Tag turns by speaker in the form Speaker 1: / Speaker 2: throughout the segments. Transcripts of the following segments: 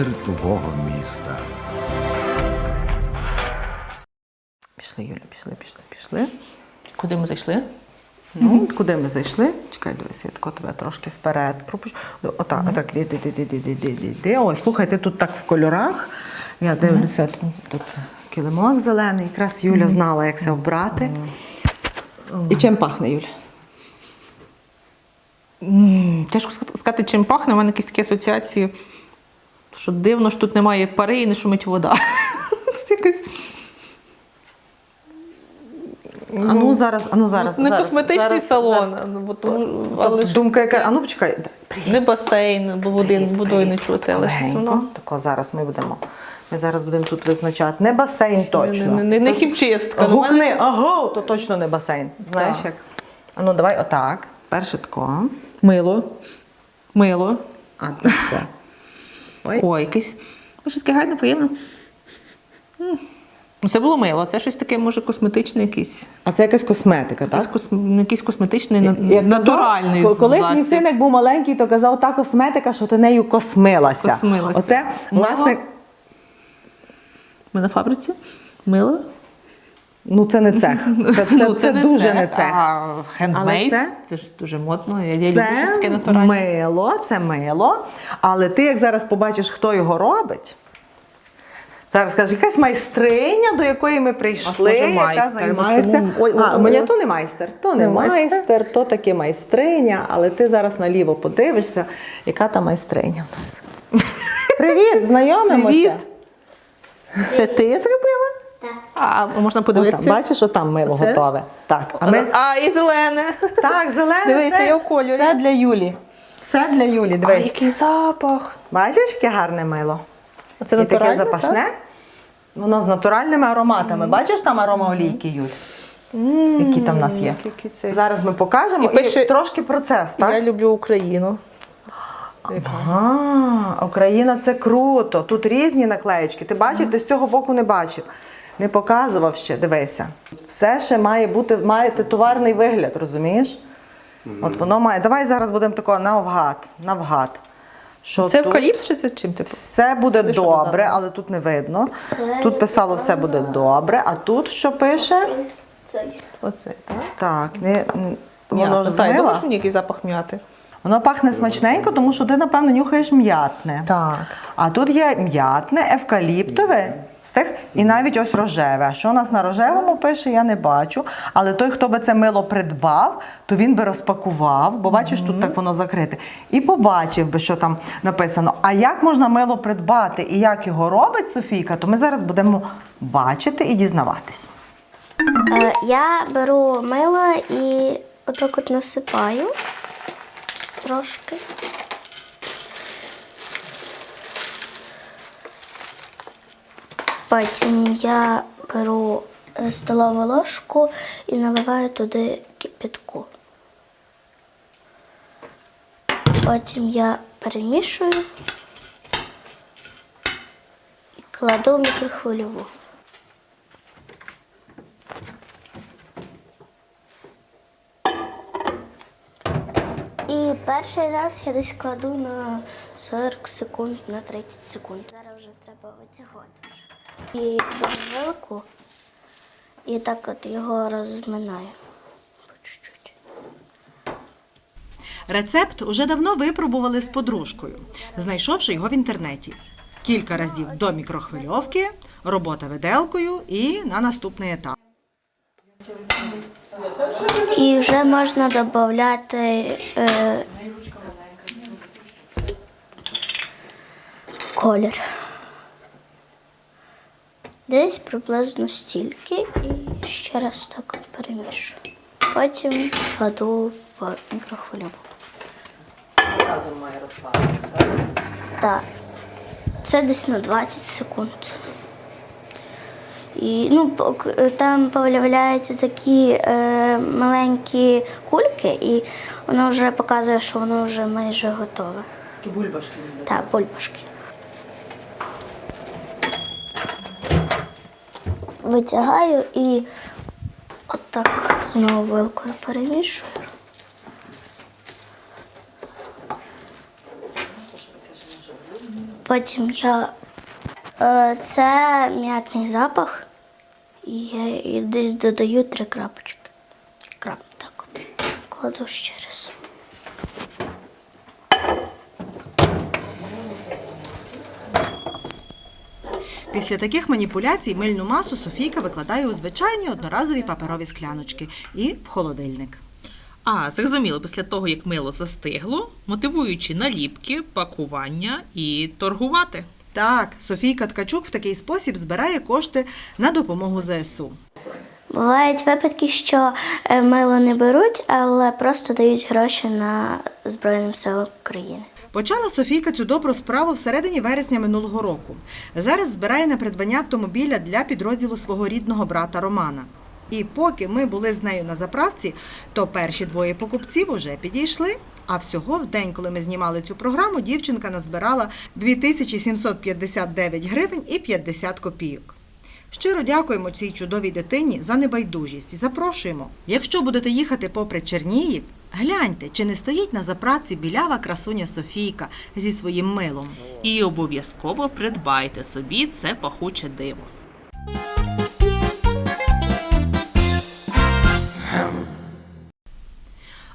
Speaker 1: Discovery – твого міста.
Speaker 2: Пішли, Юля, пішли, пішли, пішли.
Speaker 3: Куди ми зайшли?
Speaker 2: Ну, от куди ми зайшли? Чекай, дивись, я тако тебе трошки вперед пропущу. Отак, отак, іди, іди, іди, іди, іди, іди, іди. Ой, слухай, ти тут так в кольорах. Я дивлюся, тут, тут килимок зелений. Якраз Юля знала, як це вбрати. І чим пахне, Юля?
Speaker 3: М, Тяжко сказати, чим пахне. У мене якісь такі асоціації, що дивно, що тут немає пари і не шумить вода. Якось
Speaker 2: А ну зараз, а ну зараз.
Speaker 3: не
Speaker 2: зараз,
Speaker 3: косметичний
Speaker 2: зараз,
Speaker 3: салон,
Speaker 2: зараз.
Speaker 3: ну, тому,
Speaker 2: Тобто
Speaker 3: але ж
Speaker 2: думка яка, а ну почекай.
Speaker 3: не басейн, бо води,
Speaker 2: Привіт,
Speaker 3: водою не чути, але
Speaker 2: Легенько. Тако зараз ми будемо. Ми зараз будемо тут визначати. Не басейн точно.
Speaker 3: Не, не, не, не хімчистка. ну,
Speaker 2: Гукни, ага, то точно не басейн. Знаєш
Speaker 3: Так.
Speaker 2: як? А ну давай отак. Перше тако.
Speaker 3: Мило. Мило.
Speaker 2: А тако. Ой.
Speaker 3: Якесь. Ой, Щось таке гарне, приємне. Ну, Це було мило, це щось таке, може, косметичне якийсь.
Speaker 2: А це якась косметика,
Speaker 3: Якийсь,
Speaker 2: так?
Speaker 3: кос... ну, якийсь косметичний,
Speaker 2: Як
Speaker 3: натуральний
Speaker 2: казав, Колись мій
Speaker 3: засіб.
Speaker 2: син, як був маленький, то казав та косметика, що ти нею космилася.
Speaker 3: Космилася.
Speaker 2: Оце,
Speaker 3: Мило?
Speaker 2: власне,
Speaker 3: Ми на фабриці? Мило?
Speaker 2: Ну це не цех. Це, це,
Speaker 3: Ну,
Speaker 2: це, дуже не цех.
Speaker 3: А хендмейд? Це...
Speaker 2: це-
Speaker 3: ж дуже модно. Я, я люблю щось
Speaker 2: Це
Speaker 3: таке натуральне.
Speaker 2: мило, це мило. Але ти, як зараз побачиш, хто його робить, зараз скажеш, якась майстриня, до якої ми прийшли,
Speaker 3: може,
Speaker 2: яка
Speaker 3: майстер?
Speaker 2: Займається.
Speaker 3: Ой,
Speaker 2: а,
Speaker 3: ой,
Speaker 2: мені
Speaker 3: ой.
Speaker 2: то не майстер, то не,
Speaker 3: Не майстер?
Speaker 2: майстер, то таки майстриня, але ти зараз наліво подивишся, яка та майстриня в нас. Привіт, знайомимося.
Speaker 3: Привіт. Це ти зробила? Так. А можна подивитися?
Speaker 2: бачиш, отам мило
Speaker 3: Оце?
Speaker 2: готове. Так, а ми
Speaker 3: А, і зелене.
Speaker 2: так, зелене.
Speaker 3: Дивися, я в кольорі.
Speaker 2: Для Юлі. Все для Юлі.
Speaker 3: А, який запах.
Speaker 2: Бачиш, яке гарне мило?
Speaker 3: Це
Speaker 2: І таке запашне.
Speaker 3: так?
Speaker 2: Воно з натуральними ароматами. Бачиш там аромаолійки, Юль? Які там в нас є?
Speaker 3: Це?
Speaker 2: Зараз ми покажемо
Speaker 3: І
Speaker 2: і, трошки процес, так?
Speaker 3: Я люблю Україну.
Speaker 2: Ага, Україна це круто. Тут різні наклеєчки. Ти бачив, ти з цього боку не бачив. Не показував ще, дивися. Все ще має бути, має товарний вигляд, розумієш? От воно має. Давай зараз будемо такого навгад, навгад. Що
Speaker 3: Це
Speaker 2: тут?
Speaker 3: евкаліпт чи це чим ти?
Speaker 2: Все буде
Speaker 3: Це що
Speaker 2: добре,
Speaker 3: додала?
Speaker 2: але тут не видно. Тут писало все буде добре, а тут що пише?
Speaker 3: Оце, так?
Speaker 2: Так, не, н- воно ж
Speaker 3: Та, я
Speaker 2: змила.
Speaker 3: думаю, мені який запах м'яти.
Speaker 2: Воно пахне смачненько, тому що ти, напевно, нюхаєш м'ятне.
Speaker 3: Так.
Speaker 2: А тут є м'ятне, евкаліптове. Стих, і навіть ось рожеве. Що у нас на рожевому пише, я не бачу. Але той, хто би це мило придбав, то він би розпакував, бо бачиш, тут так воно закрите. І побачив би, що там написано. А як можна мило придбати і як його робить Софійка, то ми зараз будемо бачити і дізнаватись.
Speaker 4: Е, Я беру мило і отак от насипаю трошки. Потім я беру е, столову ложку і наливаю туди кипятку. Потім я перемішую і кладу в мікрохвильову. І перший раз я десь кладу на 40 секунд, на 30 секунд. Зараз вже треба витягувати. І беру і так от його розминаю.
Speaker 5: Рецепт уже давно випробували з подружкою, знайшовши його в інтернеті. Кілька разів до мікрохвильовки, робота виделкою і на наступний етап.
Speaker 4: І вже можна додати е, колір. Десь приблизно стільки і ще раз так перемішую. Потім кладу в мікрохвильову. Так. Це десь на 20 секунд. І ну, там появляються такі е, маленькі кульки, і воно вже показує, що воно вже майже готове.
Speaker 2: Такі бульбашки.
Speaker 4: Так, бульбашки. Витягаю і отак знову вилкою перемішую. Потім я е, це м'ятний запах. І я десь додаю три крапочки. Крап, так от. Кладу ще раз.
Speaker 5: Після таких маніпуляцій мильну масу Софійка викладає у звичайні одноразові паперові скляночки і в холодильник.
Speaker 6: А, зрозуміло, після того, як мило застигло, мотивуючи наліпки, пакування і торгувати.
Speaker 5: Так, Софійка Ткачук в такий спосіб збирає кошти на допомогу ЗСУ.
Speaker 4: Бувають випадки, що е, мило не беруть, але просто дають гроші на Збройним силам України.
Speaker 5: Почала Софійка цю добру справу всередині вересня минулого року. Зараз збирає на придбання автомобіля для підрозділу свого рідного брата Романа. І поки ми були з нею на заправці, то перші двоє покупців уже підійшли. А всього в день, коли ми знімали цю програму, дівчинка назбирала 2759 гривень і 50 копійок. Щиро дякуємо цій чудовій дитині за небайдужість і запрошуємо. Якщо будете їхати попри Чернігів, гляньте, чи не стоїть на заправці білява красуня Софійка зі своїм милом.
Speaker 6: І обов'язково придбайте собі це пахуче диво.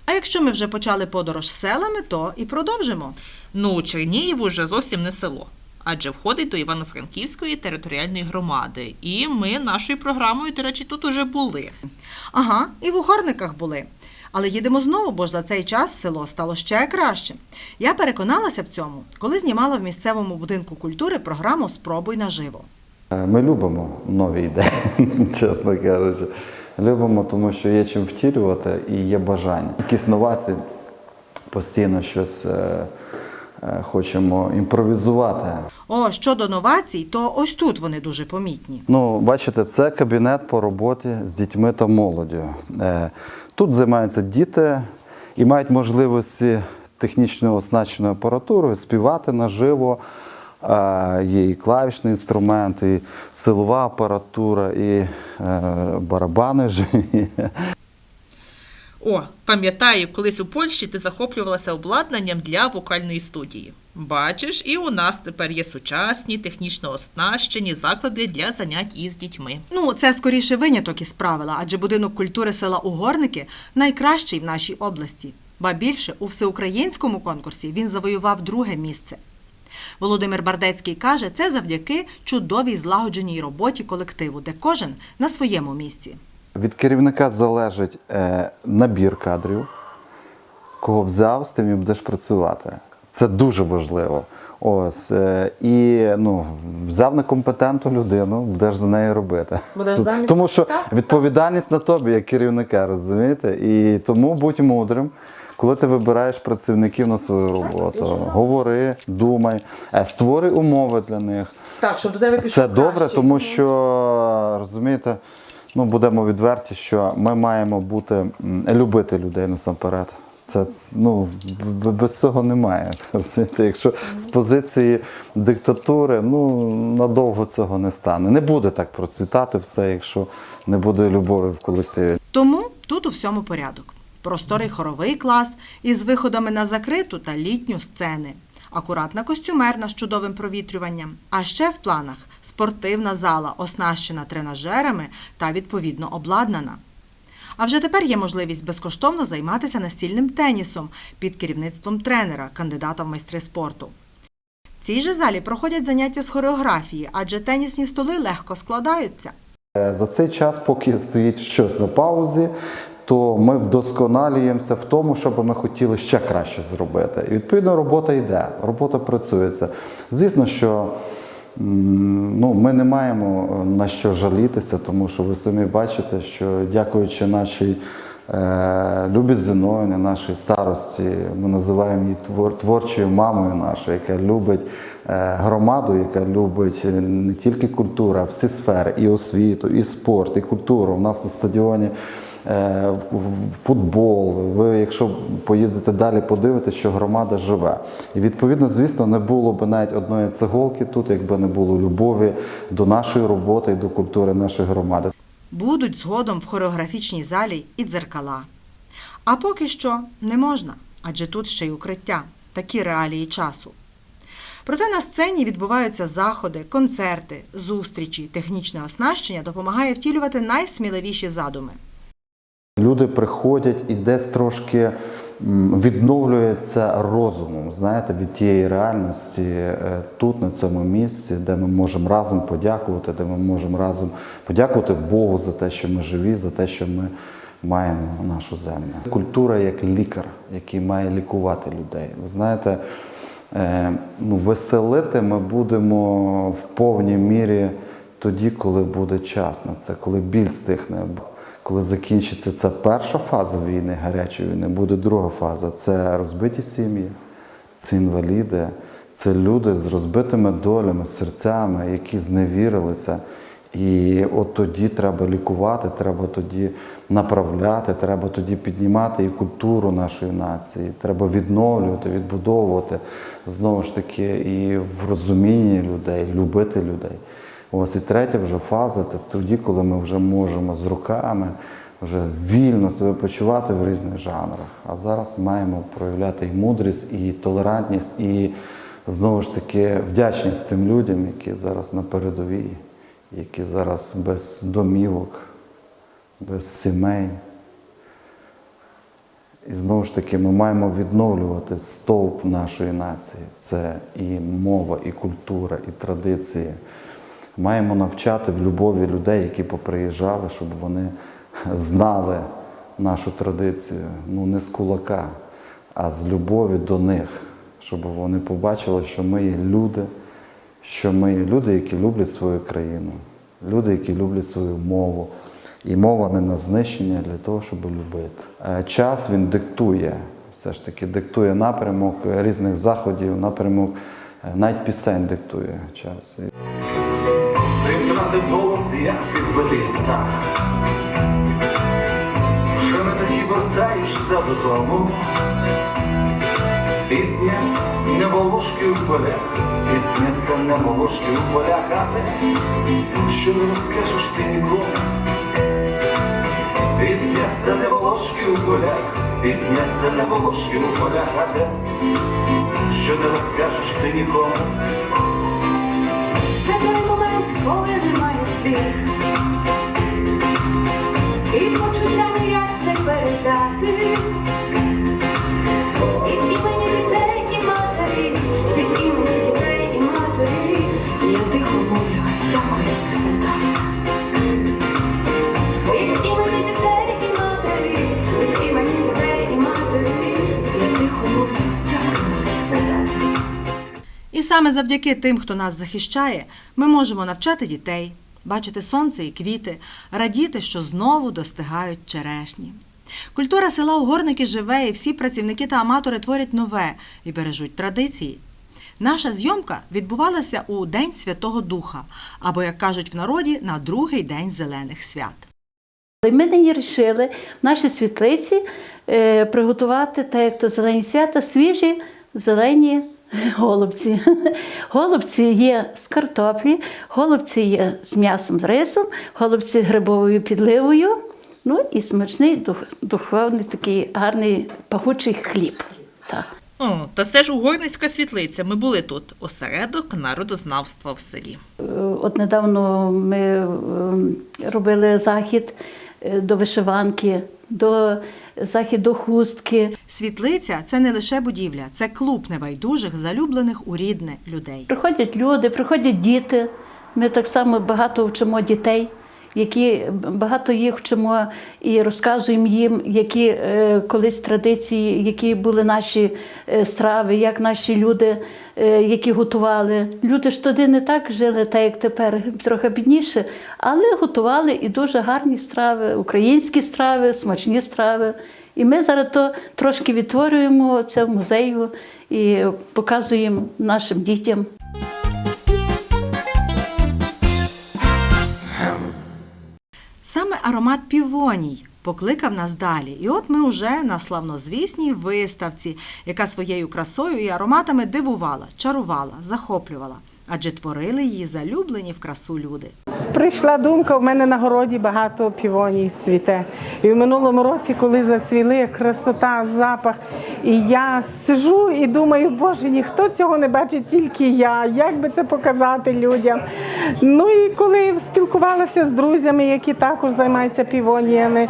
Speaker 5: А якщо ми вже почали подорож селами, то і продовжимо.
Speaker 6: Ну, Чернігів уже зовсім не село, адже входить до Івано-Франківської територіальної громади. І ми нашою програмою, до речі, тут уже були.
Speaker 5: Ага, і в угорниках були. Але їдемо знову, бо ж за цей час село стало ще краще. Я переконалася в цьому, коли знімала в місцевому будинку культури програму Спробуй наживо.
Speaker 7: Е, Ми любимо нові ідеї, чесно кажучи. Любимо, тому що є чим втілювати і є бажання. Якісь новації, постійно щось е, е, хочемо імпровізувати.
Speaker 5: О, щодо новацій, то ось тут вони дуже помітні.
Speaker 7: Ну, бачите, це кабінет по роботі з дітьми та молоддю. Тут займаються діти і мають можливості технічно оснащеною апаратурою співати наживо. Е, Є і клавішний інструмент, і силова апаратура, і е, барабани живі.
Speaker 6: О, пам'ятаю, колись у Польщі ти захоплювалася обладнанням для вокальної студії. Бачиш, і у нас тепер є сучасні, технічно оснащені заклади для занять із дітьми.
Speaker 5: Ну, це скоріше виняток із правила, адже будинок культури села Угорники найкращий в нашій області. Ба більше у всеукраїнському конкурсі він завоював друге місце. Володимир Бардецький каже, це завдяки чудовій злагодженій роботі колективу, де кожен на своєму місці.
Speaker 7: Від керівника залежить е, набір кадрів, кого взяв, з тим і будеш працювати. Це дуже важливо. Ось е, і ну, взяв некомпетентну людину, будеш за нею робити.
Speaker 2: Будеш замість-
Speaker 7: Тому що відповідальність на тобі як керівника, розумієте? І тому будь мудрим. Коли ти вибираєш працівників на свою роботу, говори, думай, е, створи умови для них.
Speaker 2: Так, щоб до тебе пішов
Speaker 7: Це добре, тому що розумієте, ну будемо відверті, що ми маємо бути любити людей насамперед. Це ну без цього немає. Розумієте? Якщо з позиції диктатури, ну надовго цього не стане. Не буде так процвітати все, якщо не буде любові в колективі.
Speaker 5: Тому тут у всьому порядок. Просторий хоровий клас із виходами на закриту та літню сцени. Акуратна костюмерна з чудовим провітрюванням. А ще в планах спортивна зала, оснащена тренажерами та відповідно обладнана. А вже тепер є можливість безкоштовно займатися настільним тенісом під керівництвом тренера, кандидата в майстри спорту. В цій же залі проходять заняття з хореографії, адже тенісні столи легко складаються.
Speaker 7: Е, За цей час, поки стоїть щось на паузі, то ми вдосконалюємося в тому, що ми хотіли ще краще зробити. І відповідно робота йде, робота працюється. Звісно, що ну, ми не маємо е, на що жалітися, тому що ви самі бачите, що дякуючи нашій е, Любі Зіновні, нашій старості, ми називаємо її твор- творчою мамою нашою, яка любить е, громаду, яка любить е, не тільки культуру, а всі сфери, і освіту, і спорт, і культуру. У нас на стадіоні футбол. Ви, якщо поїдете далі, подивитесь, що громада живе. І відповідно, звісно, не було б навіть одної цеголки тут, якби не було любові до нашої роботи і до культури нашої громади.
Speaker 5: Будуть згодом в хореографічній залі і дзеркала. А поки що не можна, адже тут ще й укриття, такі реалії часу. Проте на сцені відбуваються заходи, концерти, зустрічі, технічне оснащення допомагає втілювати найсміливіші задуми.
Speaker 7: Люди приходять і десь трошки відновлюється розумом, знаєте, від тієї реальності е, тут, на цьому місці, де ми можемо разом подякувати, де ми можемо разом подякувати Богу за те, що ми живі, за те, що ми маємо нашу землю. Культура як лікар, який має лікувати людей. Ви знаєте, е, ну, веселити ми будемо в повній мірі тоді, коли буде час на це, коли біль стихне. Коли закінчиться ця перша фаза війни, гарячої війни, буде друга фаза. Це розбиті сім'ї, це інваліди, це люди з розбитими долями, серцями, які зневірилися. І от тоді треба лікувати, треба тоді направляти, треба тоді піднімати і культуру нашої нації, треба відновлювати, відбудовувати знову ж таки і в розумінні людей, любити людей. Ось і третя вже фаза це тоді, коли ми вже можемо з руками вже вільно себе почувати в різних жанрах. А зараз маємо проявляти і мудрість, і толерантність, і знову ж таки вдячність тим людям, які зараз на передовій, які зараз без домівок, без сімей. І знову ж таки, ми маємо відновлювати стовп нашої нації. Це і мова, і культура, і традиції. Маємо навчати в любові людей, які поприїжджали, щоб вони знали нашу традицію, ну не з кулака, а з любові до них, щоб вони побачили, що ми є люди, що ми є люди, які люблять свою країну, люди, які люблять свою мову. І мова не на знищення для того, щоб любити. Е, Час він диктує, все ж таки диктує напрямок різних заходів, напрямок е, навіть пісень диктує час.
Speaker 8: Ти як підбитий птах. Вже не таки вертаєшся додому. Пісня не волошки у полях, пісня це не волошки у полях, а те, що не розкажеш ти нікому. Пісня це не волошки у полях, пісня це не волошки у полях, а те, що не розкажеш ти нікому.
Speaker 9: Це той момент, коли немає слів. І почуття ніяк не передати. Імені дітей і матері, від імені дітей і матері, я тихо мовлю, дякую, солдат. Від імені дітей і матері, від імені дітей і матері, я тихо мовлю, дякую.
Speaker 5: І саме завдяки тим, хто нас захищає, ми можемо навчати дітей, бачити сонце і квіти, радіти, що знову достигають черешні. Культура села Угорники живе, і всі працівники та аматори творять нове і бережуть традиції. Наша зйомка відбувалася у День Святого Духа, або, як кажуть в народі, на другий день зелених свят.
Speaker 10: Ми нині вирішили в нашій світлиці е, приготувати, так як то зелені свята, свіжі зелені голубці. Голубці є з картоплі, голубці є з м'ясом з рисом, голубці грибовою підливою, ну і смачний дух- духовний такий гарний пахучий хліб. Так.
Speaker 6: О, та це ж угорницька світлиця. Ми були тут. Осередок народознавства в селі.
Speaker 10: От недавно ми е, робили захід е, до вишиванки, до захід до хустки.
Speaker 5: Світлиця це не лише будівля, це клуб небайдужих, залюблених у рідне людей.
Speaker 10: Приходять люди, приходять діти. Ми так само багато вчимо дітей, які багато їх вчимо і розказуємо їм, які е, колись традиції, які були наші е, страви, як наші люди, е, які готували. Люди ж тоді не так жили, так як тепер, трохи бідніше, але готували і дуже гарні страви, українські страви, смачні страви. І ми зараз то трошки відтворюємо це в музею і показуємо нашим дітям.
Speaker 5: Саме аромат півоній покликав нас далі. І от ми вже на славнозвісній виставці, яка своєю красою і ароматами дивувала, чарувала, захоплювала. Адже творили її залюблені в красу люди.
Speaker 11: Прийшла думка, в мене на городі багато півоній цвіте. І в минулому році, коли зацвіли красота, запах, і я сижу і думаю, боже, ніхто цього не бачить, тільки я. Як би це показати людям? Ну і коли спілкувалася з друзями, які також займаються півоніями,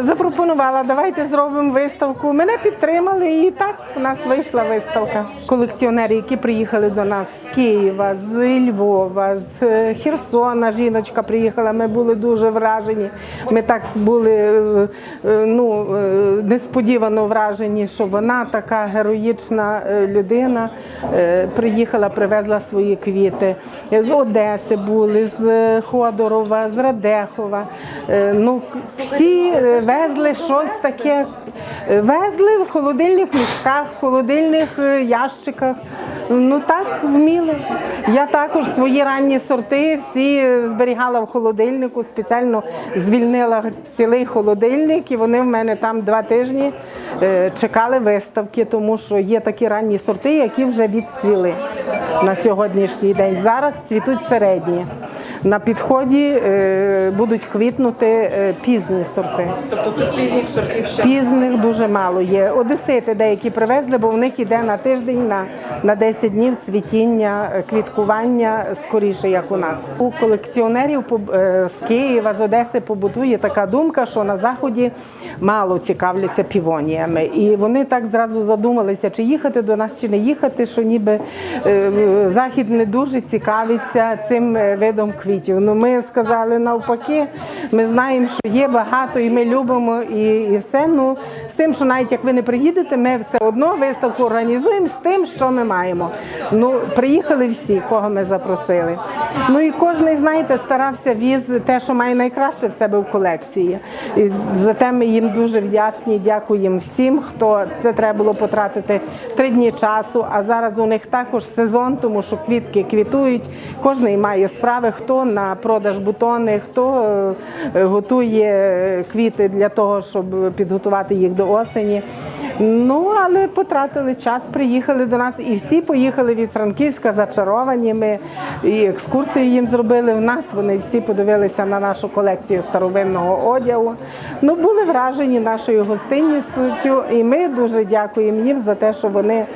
Speaker 11: запропонувала, давайте зробимо виставку. Мене підтримали, і так у нас вийшла виставка. Колекціонери, які приїхали до нас з Києва, з Львова, з Херсона, жіночка приїхала. Ми були дуже вражені. Ми так були е, е, ну, е, несподівано вражені, що вона така героїчна людина. Приїхала, привезла свої квіти. З Одеси були, з Ходорова, з Радехова. Ну, всі везли щось таке. Везли в холодильних мішках, в холодильних ящиках. Ну так вміли. Я також свої ранні сорти всі зберігала в холодильнику, спеціально звільнила цілий холодильник, і вони в мене там два тижні е, чекали виставки, тому що є такі ранні сорти, які вже відцвіли на сьогоднішній день. Зараз цвітуть середні. На підході е, будуть квітнути е, пізні сорти.
Speaker 2: Тобто тут пізніх сортів ще.
Speaker 11: Пізних дуже мало є. Одесити деякі привезли, бо в них іде на тиждень, на, на 10 днів цвітіння, е, квіткування скоріше, як у нас. У колекціонерів з Києва, з Одеси побутує така думка, що на заході мало цікавляться півоніями. І вони так зразу задумалися, чи їхати до нас, чи не їхати, що ніби захід не дуже цікавиться цим видом квітів. Ну ми сказали навпаки, ми знаємо, що є багато, і ми любимо і, і все. Ну з тим, що навіть як ви не приїдете, ми все одно виставку організуємо з тим, що ми маємо. Ну приїхали всі, кого ми запросили. Ну і кожен, знаєте, старався віз те, що має найкраще в себе в колекції. І за те ми їм дуже вдячні. Дякуємо всім, хто це треба було потратити три дні часу. А зараз у них також сезон, тому що квітки квітують. Кожен має справи, хто на продаж бутони, хто е, готує квіти для того, щоб підготувати їх до осені. Ну, але потратили час, приїхали до нас і всі поїхали від Франківська зачаровані. Ми і екскурсію їм зробили. В нас вони всі подивилися на нашу колекцію старовинного одягу. Ну, були вражені нашою гостинністю, і ми дуже дякуємо їм за те, що вони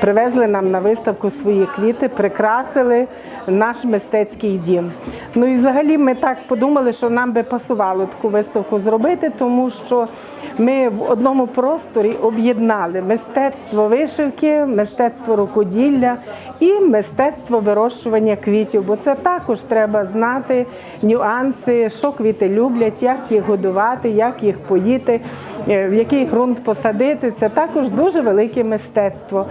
Speaker 11: привезли нам на виставку свої квіти, прикрасили наш мистецький дім. Ну і взагалі ми так подумали, що нам би пасувало таку виставку зробити, тому що ми в одному просторі об'єднали мистецтво вишивки, мистецтво рукоділля і мистецтво вирощування квітів. Бо це також треба знати нюанси, що квіти люблять, як їх годувати, як їх поїти, е, в який ґрунт посадити. Це також дуже велике мистецтво.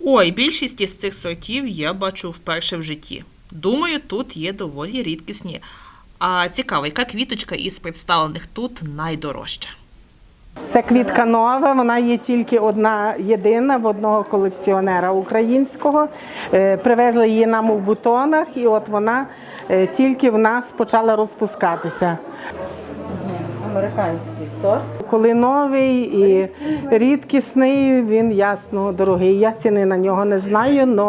Speaker 6: Ой, більшість із цих сортів я бачу вперше в житті. Думаю, тут є доволі рідкісні. А цікаво, яка квіточка із представлених тут найдорожча?
Speaker 11: Це квітка нова, вона є тільки одна єдина в одного колекціонера українського. Е, Привезли її нам у бутонах, і от вона е, тільки в нас почала розпускатися.
Speaker 2: Американський сорт.
Speaker 11: Коли новий і рідкісний, він ясно дорогий. Я ціни на нього не знаю,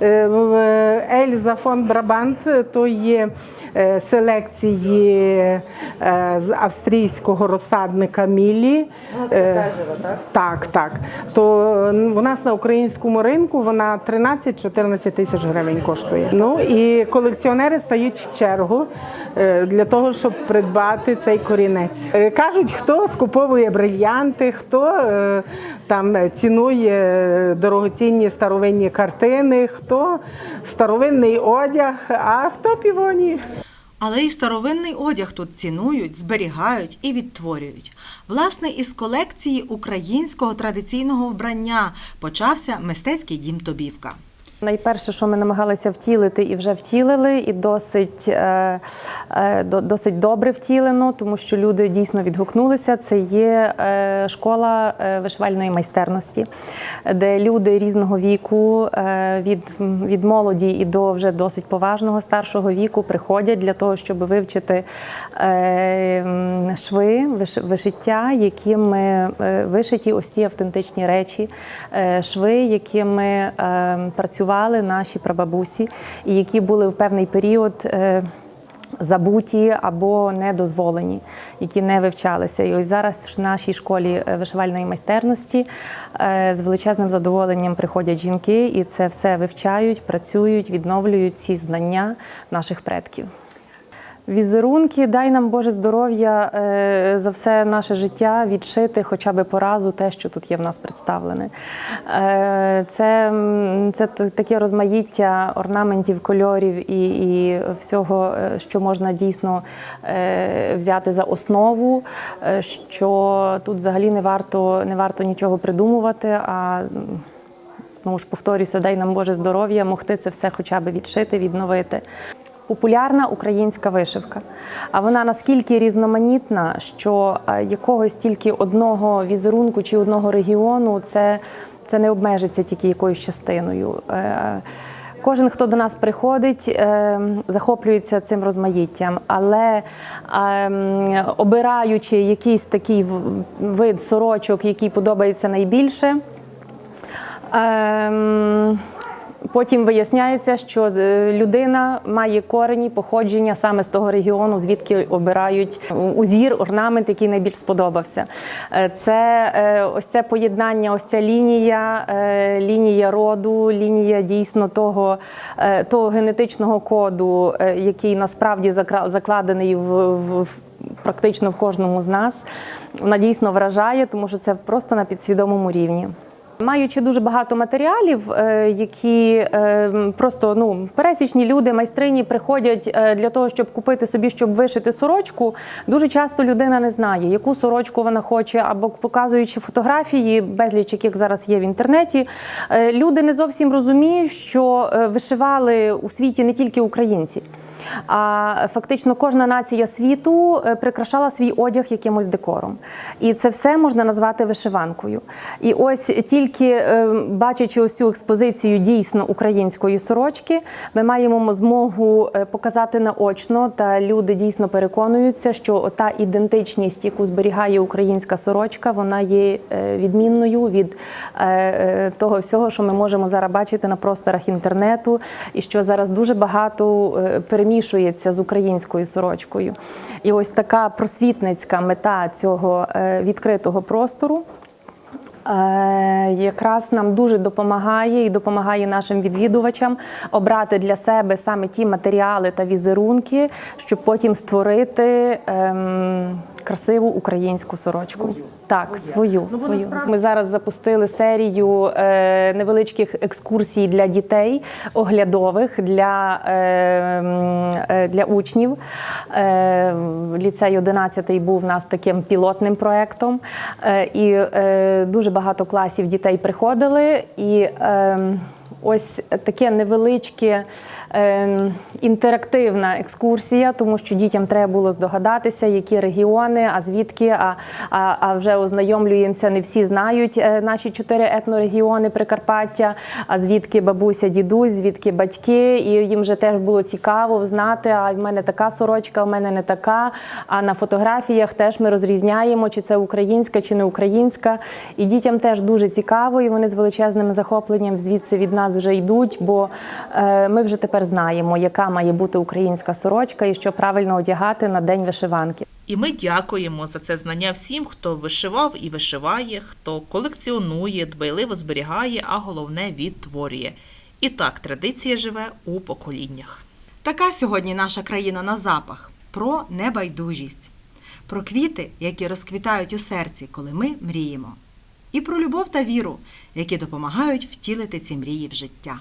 Speaker 11: але Ельза фон Брабант то є е, селекції е, з австрійського розсадника Мілі. Е, Так, так. То у нас на українському ринку вона 13-14 тисяч гривень коштує. Ну і колекціонери стають в чергу е, для того, щоб придбати цей корінець. Е, Кажуть, хто скуповує брильянти, хто е, там цінує дорогоцінні старовинні картини, хто старовинний одяг, а хто півоні.
Speaker 5: Але й старовинний одяг тут цінують, зберігають і відтворюють. Власне, із колекції українського традиційного вбрання почався мистецький дім Тобівка.
Speaker 12: Найперше, що ми намагалися втілити і вже втілили, і досить, е, е, до- досить добре втілено, тому що люди дійсно відгукнулися. Це є е, школа вишивальної майстерності, де люди різного віку, від, від молоді і до вже досить поважного старшого віку приходять для того, щоб вивчити шви, вишиття, якими вишиті ці автентичні речі, шви, якими працювали вишивали наші прабабусі, і які були в певний період. е, Забуті або недозволені, які не вивчалися. І ось зараз в нашій школі е, вишивальної майстерності е, з величезним задоволенням приходять жінки і це все вивчають, працюють, відновлюють ці знання наших предків. Візерунки, дай нам Боже здоров'я е, за все наше життя відшити хоча б по разу те, що тут є в нас представлене. Е, Це, це таке розмаїття орнаментів, кольорів і, і всього, е, що можна дійсно взяти за основу, що тут взагалі не варто, не варто нічого придумувати. а Знову ж повторюся, дай нам Боже здоров'я, могти це все хоча б відшити, відновити. Популярна українська вишивка. А вона наскільки різноманітна, що е, якогось тільки одного візерунку чи одного регіону це, це не обмежиться тільки якоюсь частиною. Е, Кожен, хто до нас приходить, е, захоплюється цим розмаїттям, але ем, обираючи якийсь такий вид сорочок, який подобається найбільше, Ем, Потім виясняється, що е, людина має корені походження саме з того регіону, звідки обирають узір, орнамент, який найбільш сподобався. Е, Це е, ось це поєднання, ось ця лінія, е, лінія роду, лінія дійсно того, е, того генетичного коду, е, який насправді закладений в, в практично в кожному з нас. Вона дійсно вражає, тому що це просто на підсвідомому рівні. Маючи дуже багато матеріалів, е, які е, просто ну пересічні люди, майстрині приходять е, для того, щоб купити собі, щоб вишити сорочку. Дуже часто людина не знає, яку сорочку вона хоче, або показуючи фотографії, безліч яких зараз є в інтернеті. Люди не зовсім розуміють, що вишивали у світі не тільки українці. А фактично кожна нація світу е, прикрашала свій одяг якимось декором. І це все можна назвати вишиванкою. І ось тільки е, бачачи ось цю експозицію дійсно української сорочки, ми маємо змогу е, показати наочно, та люди дійсно переконуються, що та ідентичність, яку зберігає українська сорочка, вона є відмінною від того всього, що ми можемо зараз бачити на просторах інтернету, і що зараз дуже багато е, перемішується з українською сорочкою. І ось така просвітницька мета цього е, відкритого простору. е, Якраз нам дуже допомагає і допомагає нашим відвідувачам обрати для себе саме ті матеріали та візерунки, щоб потім створити ем, красиву українську сорочку. Так, свою. свою. Ми зараз запустили серію е, невеличких екскурсій для дітей, оглядових для, е, е, для учнів. Е, ліцей 11 був у нас таким пілотним проєктом. Е, і е, дуже багато класів дітей приходили. І е, ось таке невеличке. Ем, інтерактивна екскурсія, тому що дітям треба було здогадатися, які регіони, а звідки, а, а, а вже ознайомлюємося. Не всі знають е, наші чотири етнорегіони Прикарпаття, а звідки бабуся, дідусь, звідки батьки, і їм вже теж було цікаво знати, а в мене така сорочка, в мене не така. А на фотографіях теж ми розрізняємо, чи це українська, чи не українська. І дітям теж дуже цікаво, і вони з величезним захопленням звідси від нас вже йдуть, бо е, ми вже тепер знаємо, яка має бути українська сорочка і що правильно одягати на день вишиванки.
Speaker 6: І ми дякуємо за це знання всім, хто вишивав і вишиває, хто колекціонує, дбайливо зберігає, а головне відтворює. І так традиція живе у поколіннях.
Speaker 5: Така сьогодні наша країна на запах про небайдужість, про квіти, які розквітають у серці, коли ми мріємо, і про любов та віру, які допомагають втілити ці мрії в життя.